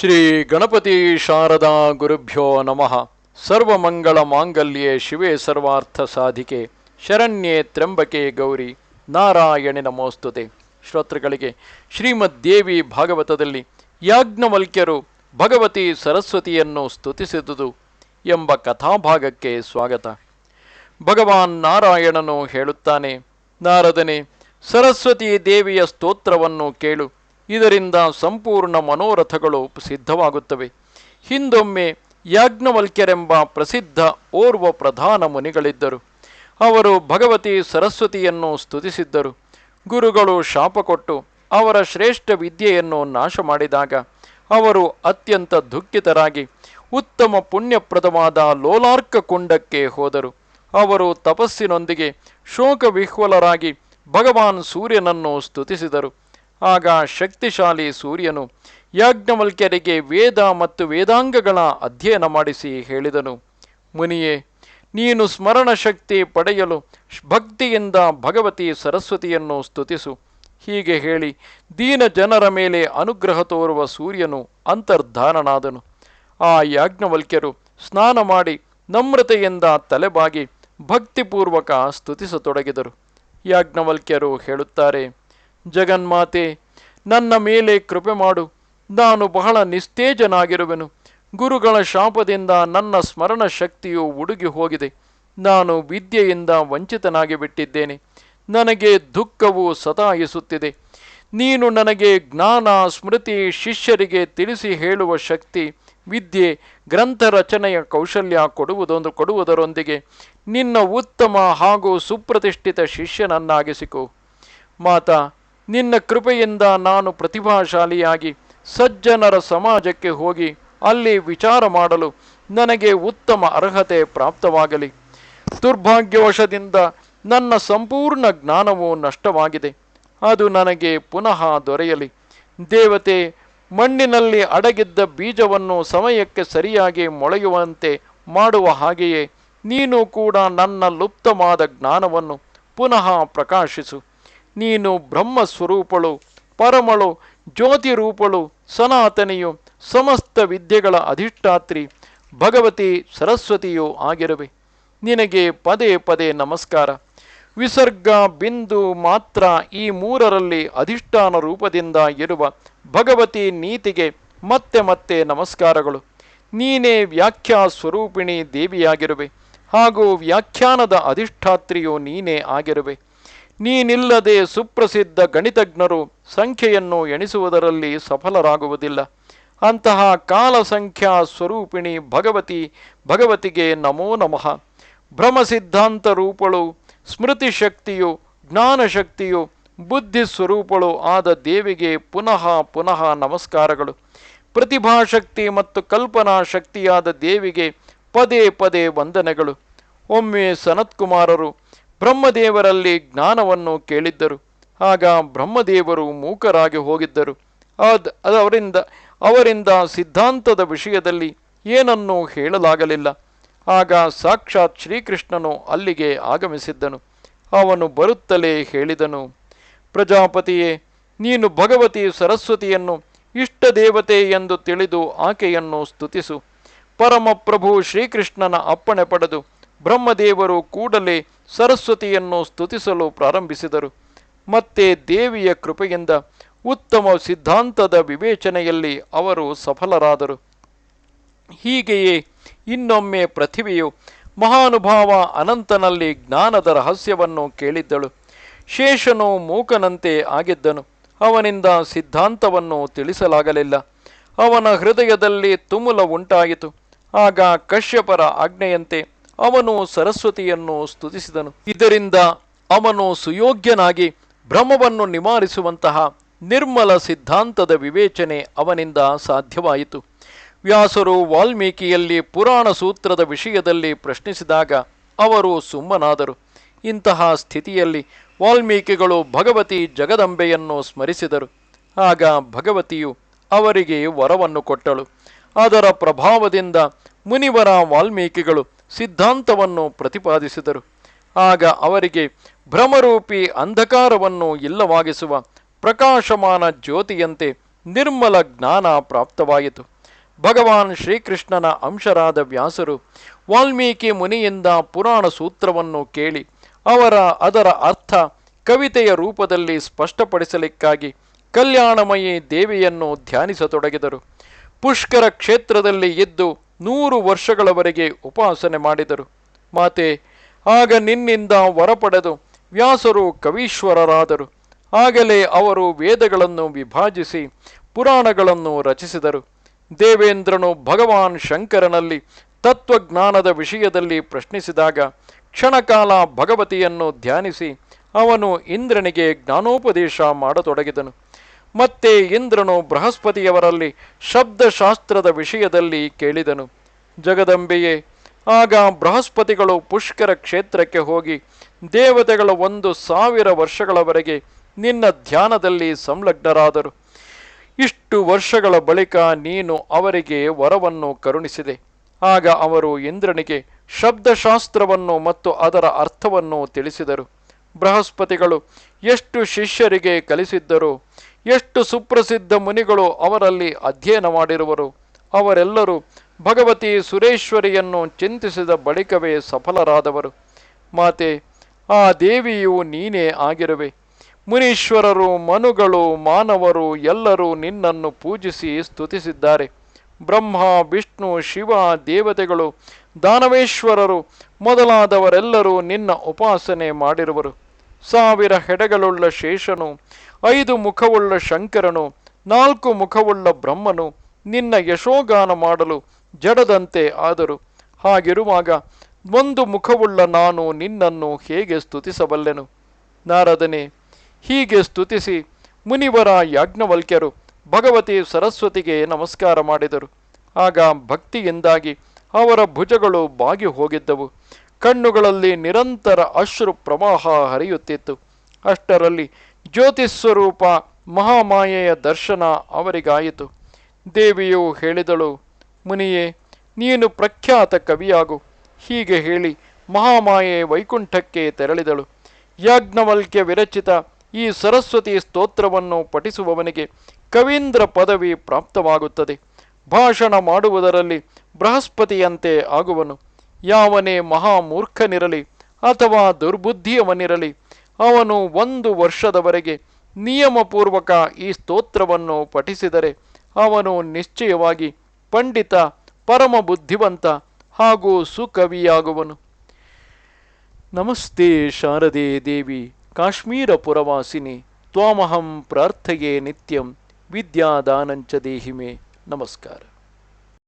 ಶ್ರೀ ಗಣಪತಿ ಶಾರದಾ ಗುರುಭ್ಯೋ ನಮಃ. ಸರ್ವಮಂಗಳ ಮಾಂಗಲ್ಯೇ ಶಿವೆ ಸರ್ವಾರ್ಥ ಸಾಧಿಕೆ. ಶರಣ್ಯೆ ತ್ರಂಬಕೆ ಗೌರಿ. ನಾರಾಯಣಿ ನಮೋಸ್ತುತೆ. ಶ್ರೋತೃಗಳಿಗೆ ಶ್ರೀಮದ್ ದೇವಿ ಭಾಗವತದಲ್ಲಿ ಯಾಜ್ಞವಲ್ಕ್ಯರು ಭಗವತಿ ಸರಸ್ವತಿಯನ್ನು ಸ್ತುತಿಸಿದುದು ಎಂಬ ಕಥಾಭಾಗಕ್ಕೆ ಸ್ವಾಗತ. ಭಗವಾನ್ ನಾರಾಯಣನು ಹೇಳುತ್ತಾನೆ, ನಾರದನೆ, ಸರಸ್ವತಿ ದೇವಿಯ ಸ್ತೋತ್ರವನ್ನು ಕೇಳು. ಇದರಿಂದ ಸಂಪೂರ್ಣ ಮನೋರಥಗಳು ಸಿದ್ಧವಾಗುತ್ತವೆ. ಹಿಂದೊಮ್ಮೆ ಯಾಜ್ಞವಲ್ಕ್ಯರೆಂಬ ಪ್ರಸಿದ್ಧ ಓರ್ವ ಪ್ರಧಾನ ಮುನಿಗಳಿದ್ದರು. ಅವರು ಭಗವತಿ ಸರಸ್ವತಿಯನ್ನು ಸ್ತುತಿಸಿದ್ದರು. ಗುರುಗಳು ಶಾಪ ಕೊಟ್ಟು ಅವರ ಶ್ರೇಷ್ಠ ವಿದ್ಯೆಯನ್ನು ನಾಶ ಮಾಡಿದಾಗ ಅವರು ಅತ್ಯಂತ ದುಃಖಿತರಾಗಿ ಉತ್ತಮ ಪುಣ್ಯಪ್ರದವಾದ ಲೋಲಾರ್ಕ ಕುಂಡಕ್ಕೆ ಹೋದರು. ಅವರು ತಪಸ್ಸಿನೊಂದಿಗೆ ಶೋಕವಿಹ್ವಲರಾಗಿ ಭಗವಾನ್ ಸೂರ್ಯನನ್ನು ಸ್ತುತಿಸಿದರು. ಆಗ ಶಕ್ತಿಶಾಲಿ ಸೂರ್ಯನು ಯಾಜ್ಞವಲ್ಕ್ಯರಿಗೆ ವೇದ ಮತ್ತು ವೇದಾಂಗಗಳ ಅಧ್ಯಯನ ಮಾಡಿಸಿ ಹೇಳಿದನು. ಮುನಿಯೇ, ನೀನು ಸ್ಮರಣ ಶಕ್ತಿ ಪಡೆಯಲು ಭಕ್ತಿಯಿಂದ ಭಗವತಿ ಸರಸ್ವತಿಯನ್ನು ಸ್ತುತಿಸು. ಹೀಗೆ ಹೇಳಿ ದೀನ ಜನರ ಮೇಲೆ ಅನುಗ್ರಹ ತೋರುವ ಸೂರ್ಯನು ಅಂತರ್ಧಾನನಾದನು. ಆ ಯಾಜ್ಞವಲ್ಕ್ಯರು ಸ್ನಾನ ಮಾಡಿ ನಮ್ರತೆಯಿಂದ ತಲೆಬಾಗಿ ಭಕ್ತಿಪೂರ್ವಕ ಸ್ತುತಿಸತೊಡಗಿದರು. ಯಾಜ್ಞವಲ್ಕ್ಯರು ಹೇಳುತ್ತಾರೆ ಜಗನ್ಮಾತೆ, ನನ್ನ ಮೇಲೆ ಕೃಪೆ ಮಾಡು. ನಾನು ಬಹಳ ನಿಸ್ತೇಜನಾಗಿರುವೆನು. ಗುರುಗಳ ಶಾಪದಿಂದ ನನ್ನ ಸ್ಮರಣ ಶಕ್ತಿಯು ಉಡುಗಿ ಹೋಗಿದೆ. ನಾನು ವಿದ್ಯೆಯಿಂದ ವಂಚಿತನಾಗಿ ಬಿಟ್ಟಿದ್ದೇನೆ ನನಗೆ ದುಃಖವು ಸತಾಯಿಸುತ್ತಿದೆ. ನೀನು ನನಗೆ ಜ್ಞಾನ, ಸ್ಮೃತಿ, ಶಿಷ್ಯರಿಗೆ ತಿಳಿಸಿ ಹೇಳುವ ಶಕ್ತಿ, ವಿದ್ಯೆ, ಗ್ರಂಥ ರಚನೆಯ ಕೌಶಲ್ಯ ಕೊಡುವುದೊಂದು ಕೊಡುವುದರೊಂದಿಗೆ ನಿನ್ನ ಉತ್ತಮ ಹಾಗೂ ಸುಪ್ರತಿಷ್ಠಿತ ಶಿಷ್ಯನನ್ನಾಗಿಸಿಕೊ. ಮಾತಾ ನಿನ್ನ ಕೃಪೆಯಿಂದ ನಾನು ಪ್ರತಿಭಾಶಾಲಿಯಾಗಿ ಸಜ್ಜನರ ಸಮಾಜಕ್ಕೆ ಹೋಗಿ ಅಲ್ಲಿ ವಿಚಾರ ಮಾಡಲು ನನಗೆ ಉತ್ತಮ ಅರ್ಹತೆ ಪ್ರಾಪ್ತವಾಗಲಿ. ದುರ್ಭಾಗ್ಯವಶದಿಂದ ನನ್ನ ಸಂಪೂರ್ಣ ಜ್ಞಾನವು ನಷ್ಟವಾಗಿದೆ. ಅದು ನನಗೆ ಪುನಃ ದೊರೆಯಲಿ. ದೇವತೆ, ಮಣ್ಣಿನಲ್ಲಿ ಅಡಗಿದ್ದ ಬೀಜವನ್ನು ಸಮಯಕ್ಕೆ ಸರಿಯಾಗಿ ಮೊಳೆಯುವಂತೆ ಮಾಡುವ ಹಾಗೆಯೇ ನೀನು ಕೂಡ ನನ್ನ ಲುಪ್ತವಾದ ಜ್ಞಾನವನ್ನು ಪುನಃ ಪ್ರಕಾಶಿಸು. ನೀನು ಬ್ರಹ್ಮ ಸ್ವರೂಪಳು ಪರಮಳು ಜ್ಯೋತಿ ರೂಪಳು ಸನಾತನಿಯು ಸಮಸ್ತ ವಿದ್ಯೆಗಳ ಅಧಿಷ್ಠಾತ್ರಿ, ಭಗವತಿ ಸರಸ್ವತಿಯೂ ಆಗಿರುವೆ. ನಿನಗೆ ಪದೇ ಪದೇ ನಮಸ್ಕಾರ. ವಿಸರ್ಗ ಬಿಂದು ಮಾತ್ರ ಈ ಮೂರರಲ್ಲಿ ಅಧಿಷ್ಠಾನ ರೂಪದಿಂದ ಇರುವ ಭಗವತಿ ನೀತಿಗೆ ಮತ್ತೆ ಮತ್ತೆ ನಮಸ್ಕಾರಗಳು. ನೀನೇ ವ್ಯಾಖ್ಯಾ ಸ್ವರೂಪಿಣಿ ದೇವಿಯಾಗಿರುವೆ. ಹಾಗೂ ವ್ಯಾಖ್ಯಾನದ ಅಧಿಷ್ಠಾತ್ರಿಯು ನೀನೇ ಆಗಿರುವೆ. ನೀನಿಲ್ಲದೆ ಸುಪ್ರಸಿದ್ಧ ಗಣಿತಜ್ಞರು ಸಂಖ್ಯೆಯನ್ನು ಎಣಿಸುವುದರಲ್ಲಿ ಸಫಲರಾಗುವುದಿಲ್ಲ. ಅಂತಹ ಕಾಲಸಂಖ್ಯಾ ಸ್ವರೂಪಿಣಿ ಭಗವತಿ, ಭಗವತಿಗೆ ನಮೋ ನಮಃ. ಭ್ರಮ ಸಿದ್ಧಾಂತ ರೂಪಳು ಜ್ಞಾನ ಶಕ್ತಿಯು ಬುದ್ಧಿ ಸ್ವರೂಪಳು ಆದ ದೇವಿಗೆ ಪುನಃ ಪುನಃ ನಮಸ್ಕಾರಗಳು. ಪ್ರತಿಭಾಶಕ್ತಿ ಮತ್ತು ಕಲ್ಪನಾ ಶಕ್ತಿಯಾದ ದೇವಿಗೆ ಪದೇ ಪದೇ ವಂದನೆಗಳು. ಒಮ್ಮೆ ಸನತ್ಕುಮಾರರು ಬ್ರಹ್ಮದೇವರಲ್ಲಿ ಜ್ಞಾನವನ್ನು ಕೇಳಿದ್ದರು. ಆಗ ಬ್ರಹ್ಮದೇವರು ಮೂಕರಾಗಿ ಹೋಗಿದ್ದರು. ಅದ್ ಅವರಿಂದ ಅವರಿಂದ ಸಿದ್ಧಾಂತದ ವಿಷಯದಲ್ಲಿ ಏನನ್ನೂ ಹೇಳಲಾಗಲಿಲ್ಲ. ಆಗ ಸಾಕ್ಷಾತ್ ಶ್ರೀಕೃಷ್ಣನು ಅಲ್ಲಿಗೆ ಆಗಮಿಸಿದ್ದನು. ಅವನು ಬರುತ್ತಲೇ ಹೇಳಿದನು, ಪ್ರಜಾಪತಿಯೇ, ನೀನು ಭಗವತಿ ಸರಸ್ವತಿಯನ್ನು, ಇಷ್ಟ ದೇವತೆ ಎಂದು ತಿಳಿದು ಆಕೆಯನ್ನು ಸ್ತುತಿಸು. ಪರಮಪ್ರಭು ಶ್ರೀಕೃಷ್ಣನ ಅಪ್ಪಣೆ ಪಡೆದು ಬ್ರಹ್ಮದೇವರು ಕೂಡಲೇ ಸರಸ್ವತಿಯನ್ನು ಸ್ತುತಿಸಲು ಪ್ರಾರಂಭಿಸಿದರು. ಮತ್ತೆ ದೇವಿಯ ಕೃಪೆಯಿಂದ ಉತ್ತಮ ಸಿದ್ಧಾಂತದ ವಿವೇಚನೆಯಲ್ಲಿ ಅವರು ಸಫಲರಾದರು. ಹೀಗೆಯೇ ಇನ್ನೊಮ್ಮೆ ಪೃಥಿವಿಯು ಮಹಾನುಭಾವ ಅನಂತನಲ್ಲಿ ಜ್ಞಾನದ ರಹಸ್ಯವನ್ನು ಕೇಳಿದ್ದಳು. ಶೇಷನು ಮೂಕನಂತೆ ಆಗಿದ್ದನು. ಅವನಿಂದ ಸಿದ್ಧಾಂತವನ್ನು ತಿಳಿಸಲಾಗಲಿಲ್ಲ. ಅವನ ಹೃದಯದಲ್ಲಿ ತುಮುಲ ಉಂಟಾಯಿತು. ಆಗ ಕಶ್ಯಪರ ಆಜ್ಞೆಯಂತೆ ಅವನು ಸರಸ್ವತಿಯನ್ನು ಸ್ತುತಿಸಿದನು. ಇದರಿಂದ ಅವನು ಸುಯೋಗ್ಯನಾಗಿ ಭ್ರಮವನ್ನು ನಿವಾರಿಸುವಂತಹ ನಿರ್ಮಲ ಸಿದ್ಧಾಂತದ ವಿವೇಚನೆ ಅವನಿಂದ ಸಾಧ್ಯವಾಯಿತು. ವ್ಯಾಸರು ವಾಲ್ಮೀಕಿಯಲ್ಲಿ ಪುರಾಣ ಸೂತ್ರದ ವಿಷಯದಲ್ಲಿ ಪ್ರಶ್ನಿಸಿದಾಗ ಅವರು ಸುಮ್ಮನಾದರು. ಇಂತಹ ಸ್ಥಿತಿಯಲ್ಲಿ ವಾಲ್ಮೀಕಿಗಳು ಭಗವತಿ ಜಗದಂಬೆಯನ್ನು ಸ್ಮರಿಸಿದರು. ಆಗ ಭಗವತಿಯು ಅವರಿಗೆ ವರವನ್ನು ಕೊಟ್ಟಳು. ಅದರ ಪ್ರಭಾವದಿಂದ ಮುನಿವರ ವಾಲ್ಮೀಕಿಗಳು ಸಿದ್ಧಾಂತವನ್ನು ಪ್ರತಿಪಾದಿಸಿದರು. ಆಗ ಅವರಿಗೆ ಭ್ರಮರೂಪಿ ಅಂಧಕಾರವನ್ನು ಇಲ್ಲವಾಗಿಸುವ ಪ್ರಕಾಶಮಾನ ಜ್ಯೋತಿಯಂತೆ ನಿರ್ಮಲ ಜ್ಞಾನ ಪ್ರಾಪ್ತವಾಯಿತು. ಭಗವಾನ್ ಶ್ರೀಕೃಷ್ಣನ ಅಂಶರಾದ ವ್ಯಾಸರು ವಾಲ್ಮೀಕಿ ಮುನಿಯಿಂದ ಪುರಾಣ ಸೂತ್ರವನ್ನು ಕೇಳಿ ಅವರ ಅದರ ಅರ್ಥ ಕವಿತೆಯ ರೂಪದಲ್ಲಿ ಸ್ಪಷ್ಟಪಡಿಸಲಿಕ್ಕಾಗಿ ಕಲ್ಯಾಣಮಯಿ ದೇವಿಯನ್ನು ಧ್ಯಾನಿಸತೊಡಗಿದರು. ಪುಷ್ಕರ ಕ್ಷೇತ್ರದಲ್ಲಿ ಇದ್ದು ನೂರು ವರ್ಷಗಳವರೆಗೆ ಉಪಾಸನೆ ಮಾಡಿದರು. ಮಾತೆ, ಆಗ ನಿನ್ನಿಂದ ವರ ಪಡೆದು ವ್ಯಾಸರು ಕವೀಶ್ವರರಾದರು. ಆಗಲೇ ಅವರು ವೇದಗಳನ್ನು ವಿಭಾಜಿಸಿ ಪುರಾಣಗಳನ್ನು ರಚಿಸಿದರು. ದೇವೇಂದ್ರನು ಭಗವಾನ್ ಶಂಕರನಲ್ಲಿ ತತ್ವಜ್ಞಾನದ ವಿಷಯದಲ್ಲಿ ಪ್ರಶ್ನಿಸಿದಾಗ ಕ್ಷಣಕಾಲ ಭಗವತಿಯನ್ನು ಧ್ಯಾನಿಸಿ ಅವನು ಇಂದ್ರನಿಗೆ ಜ್ಞಾನೋಪದೇಶ ಮಾಡತೊಡಗಿದನು. ಮತ್ತೆ ಇಂದ್ರನು ಬೃಹಸ್ಪತಿಯವರಲ್ಲಿ ಶಬ್ದಶಾಸ್ತ್ರದ ವಿಷಯದಲ್ಲಿ ಕೇಳಿದನು. ಜಗದಂಬೆಯೇ, ಆಗ ಬೃಹಸ್ಪತಿಗಳು ಪುಷ್ಕರ ಕ್ಷೇತ್ರಕ್ಕೆ ಹೋಗಿ ದೇವತೆಗಳ ಒಂದು ಸಾವಿರ ವರ್ಷಗಳವರೆಗೆ ನಿನ್ನ ಧ್ಯಾನದಲ್ಲಿ ಸಂಲಗ್ನರಾದರು. ಇಷ್ಟು ವರ್ಷಗಳ ಬಳಿಕ ನೀನು ಅವರಿಗೆ ವರವನ್ನು ಕರುಣಿಸಿದೆ. ಆಗ ಅವರು ಇಂದ್ರನಿಗೆ ಶಬ್ದಶಾಸ್ತ್ರವನ್ನು ಮತ್ತು ಅದರ ಅರ್ಥವನ್ನು ತಿಳಿಸಿದರು. ಬೃಹಸ್ಪತಿಗಳು ಎಷ್ಟು ಶಿಷ್ಯರಿಗೆ ಕಲಿಸಿದ್ದರು? ಎಷ್ಟು ಸುಪ್ರಸಿದ್ಧ ಮುನಿಗಳು ಅವರಲ್ಲಿ ಅಧ್ಯಯನ ಮಾಡಿರುವರು. ಅವರೆಲ್ಲರೂ ಭಗವತಿ ಸುರೇಶ್ವರಿಯನ್ನು ಚಿಂತಿಸಿದ ಬಳಿಕವೇ ಸಫಲರಾದವರು. ಮಾತೆ, ಆ ದೇವಿಯು ನೀನೇ ಆಗಿರುವೆ. ಮುನೀಶ್ವರರು, ಮನುಗಳು, ಮಾನವರು ಎಲ್ಲರೂ ನಿನ್ನನ್ನು ಪೂಜಿಸಿ ಸ್ತುತಿಸಿದ್ದಾರೆ. ಬ್ರಹ್ಮ, ವಿಷ್ಣು, ಶಿವ, ದೇವತೆಗಳು, ದಾನವೇಶ್ವರರು ಮೊದಲಾದವರೆಲ್ಲರೂ ನಿನ್ನ ಉಪಾಸನೆ ಮಾಡಿರುವರು. ಸಾವಿರ ಹೆಡೆಗಳುಳ್ಳ ಶೇಷನು ಐದು ಮುಖವುಳ್ಳ ಶಂಕರನು, ನಾಲ್ಕು ಮುಖವುಳ್ಳ ಬ್ರಹ್ಮನು ನಿನ್ನ ಯಶೋಗಾನ ಮಾಡಲು ಜಡದಂತೆ ಆದರು. ಹಾಗಿರುವಾಗ ಒಂದು ಮುಖವುಳ್ಳ ನಾನು ನಿನ್ನನ್ನು ಹೇಗೆ ಸ್ತುತಿಸಬಲ್ಲೆನು? ನಾರದನೇ, ಹೀಗೆ ಸ್ತುತಿಸಿ ಮುನಿವರ ಯಾಜ್ಞವಲ್ಕ್ಯರು ಭಗವತಿ ಸರಸ್ವತಿಗೆ ನಮಸ್ಕಾರ ಮಾಡಿದರು. ಆಗ ಭಕ್ತಿಯಿಂದಾಗಿ ಅವರ ಭುಜಗಳು ಬಾಗಿ ಹೋಗಿದ್ದವು. ಕಣ್ಣುಗಳಲ್ಲಿ ನಿರಂತರ ಅಶ್ರು ಪ್ರವಾಹ ಹರಿಯುತ್ತಿತ್ತು. ಅಷ್ಟರಲ್ಲಿ ಜ್ಯೋತಿಸ್ವರೂಪ ಮಹಾಮಾಯೆಯ ದರ್ಶನ ಅವರಿಗಾಯಿತು. ದೇವಿಯು ಹೇಳಿದಳು, ಮುನಿಯೇ, ನೀನು ಪ್ರಖ್ಯಾತ ಕವಿಯಾಗು. ಹೀಗೆ ಹೇಳಿ ಮಹಾಮಾಯೆ ವೈಕುಂಠಕ್ಕೆ ತೆರಳಿದಳು. ಯಾಜ್ಞವಲ್ಕ್ಯ ವಿರಚಿತ ಈ ಸರಸ್ವತಿ ಸ್ತೋತ್ರವನ್ನು ಪಠಿಸುವವನಿಗೆ ಕವೀಂದ್ರ ಪದವಿ ಪ್ರಾಪ್ತವಾಗುತ್ತದೆ. ಭಾಷಣ ಮಾಡುವುದರಲ್ಲಿ ಬೃಹಸ್ಪತಿಯಂತೆ ಆಗುವನು. ಯಾವನೇ ಮಹಾಮೂರ್ಖನಿರಲಿ ಅಥವಾ ದುರ್ಬುದ್ಧಿಯವನಿರಲಿ ಅವನು ಒಂದು ವರ್ಷದವರೆಗೆ ನಿಯಮಪೂರ್ವಕ ಈ ಸ್ತೋತ್ರವನ್ನು ಪಠಿಸಿದರೆ ಅವನು ನಿಶ್ಚಯವಾಗಿ ಪಂಡಿತ ಪರಮ ಬುದ್ಧಿವಂತ ಹಾಗೂ ಸುಕವಿಯಾಗುವನು. ನಮಸ್ತೆ ಶಾರದೆ ದೇವಿ ಕಾಶ್ಮೀರ ಪುರವಾಸಿನಿ ತ್ವಾಮಹಂ ಪ್ರಾರ್ಥೆಯೇ ನಿತ್ಯಂ ವಿದ್ಯಾದಾನಂಚ ದೇಹಿಮೆ. ನಮಸ್ಕಾರ.